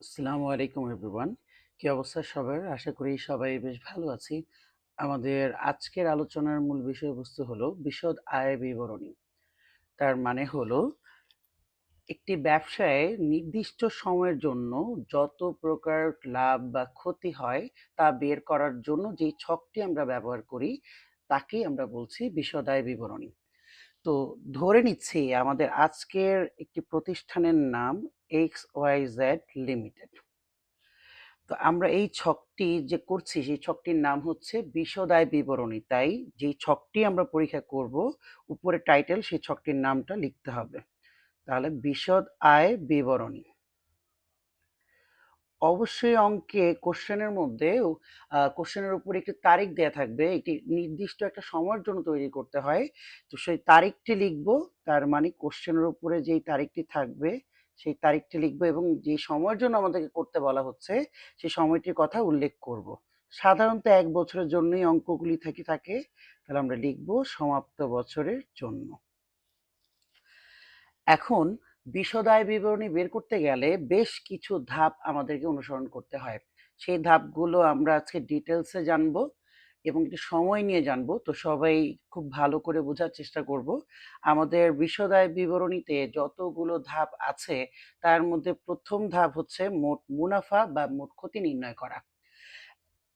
আসসালামু আলাইকুম এভরিওয়ান। কি অবস্থা সবার? আশা করি সবাই বেশ ভালো আছি। আমাদের আজকের আলোচনার মূল বিষয়বস্তু হলো বিশদ আয় বিবরণী। তার মানে হলো, একটি ব্যবসায় নির্দিষ্ট সময়ের জন্য যত প্রকার লাভ বা ক্ষতি হয় তা বের করার জন্য যেই ছকটি আমরা ব্যবহার করি, তাকেই আমরা বলছি বিশদ আয় বিবরণী। তো ধরে নিচ্ছি আমাদের আজকের একটি প্রতিষ্ঠানের নাম এক্স ওয়াই জেড লিমিটেড। তো আমরা এই ছকটি যে করছি, সেই ছকটির নাম হচ্ছে বিশদায় বিবরণী। তাই যে ছকটি আমরা পরীক্ষা করব, উপরে টাইটেল সেই ছকটির নামটা লিখতে হবে। তাহলে বিশদ আয় বিবরণী। অবশ্যই অঙ্কে কোশ্চেনের মধ্যে কোশ্চেনের উপর একটি তারিখ দেয়া থাকবে। একটি নির্দিষ্ট একটা সময়ের জন্য তৈরি করতে হয়। তো সেই তারিখটি লিখব। তার মানে কোশ্চেনের উপরে যেই তারিখটি থাকবে, সেই তারিখটি লিখব এবং যে সময়ের জন্য আমাদেরকে করতে বলা হচ্ছে, সেই সময়টির কথা উল্লেখ করব। সাধারণত এক বছরের জন্যই অঙ্কগুলি থেকে থাকে। তাহলে আমরা লিখব সমাপ্ত বছরের জন্য। এখন বিশদায় বিবরণী বের করতে গেলে বেশ কিছু ধাপ আমাদেরকে অনুসরণ করতে হয়। সেই ধাপগুলো আমরা আজকে ডিটেলসে জানব এবং একটু সময় নিয়ে জানব। তো সবাই খুব ভালো করে বোঝার চেষ্টা করব। আমাদের বিশদায় বিবরণীতে যতগুলো ধাপ আছে, তার মধ্যে প্রথম ধাপ হচ্ছে মোট মুনাফা বা মোট ক্ষতি নির্ণয় করা।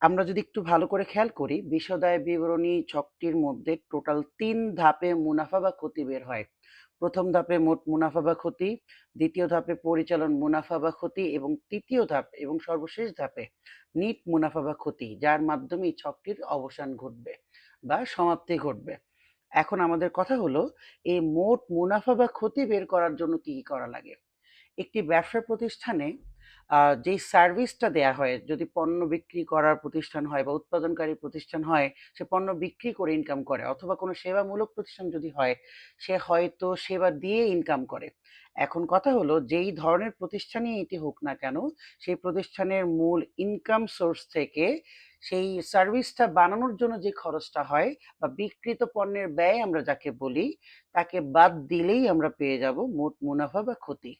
আমরা যদি একটু ভালো করে খেয়াল করি, বিশদায় বিবরণী ছকটির মধ্যে টোটাল তিন ধাপে মুনাফা বা ক্ষতি বের হয়। প্রথম ধাপে মোট মুনাফা বা ক্ষতি, দ্বিতীয় ধাপে পরিচালন মুনাফা বা ক্ষতি এবং তৃতীয় ধাপ এবং সর্বশেষ ধাপে নিট মুনাফা বা ক্ষতি, যার মাধ্যমে ছকটির অবসান ঘটবে বা সমাপ্তি ঘটবে। এখন আমাদের কথা হলো এই মোট মুনাফা বা ক্ষতি বের করার জন্য কি কি করা লাগে? একটি ব্যবসা প্রতিষ্ঠানে যেই সার্ভিসটা দেয়া হয়, যদি পণ্য বিক্রি করার প্রতিষ্ঠান হয় বা উৎপাদনকারী প্রতিষ্ঠান হয়, সে পণ্য বিক্রি করে ইনকাম করে অথবা কোনো সেবামূলক প্রতিষ্ঠান যদি হয়, সে হয়তো সেবা দিয়ে ইনকাম করে। এখন কথা হলো, যেই ধরনের প্রতিষ্ঠানই এটি হোক না কেন, সেই প্রতিষ্ঠানের মূল ইনকাম সোর্স থেকে সেই সার্ভিসটা বানানোর জন্য যে খরচটা হয় বা বিক্রিত পণ্যের ব্যয় আমরা যাকে বলি, তাকে বাদ দিলেই আমরা পেয়ে যাব মোট মুনাফা বা ক্ষতি।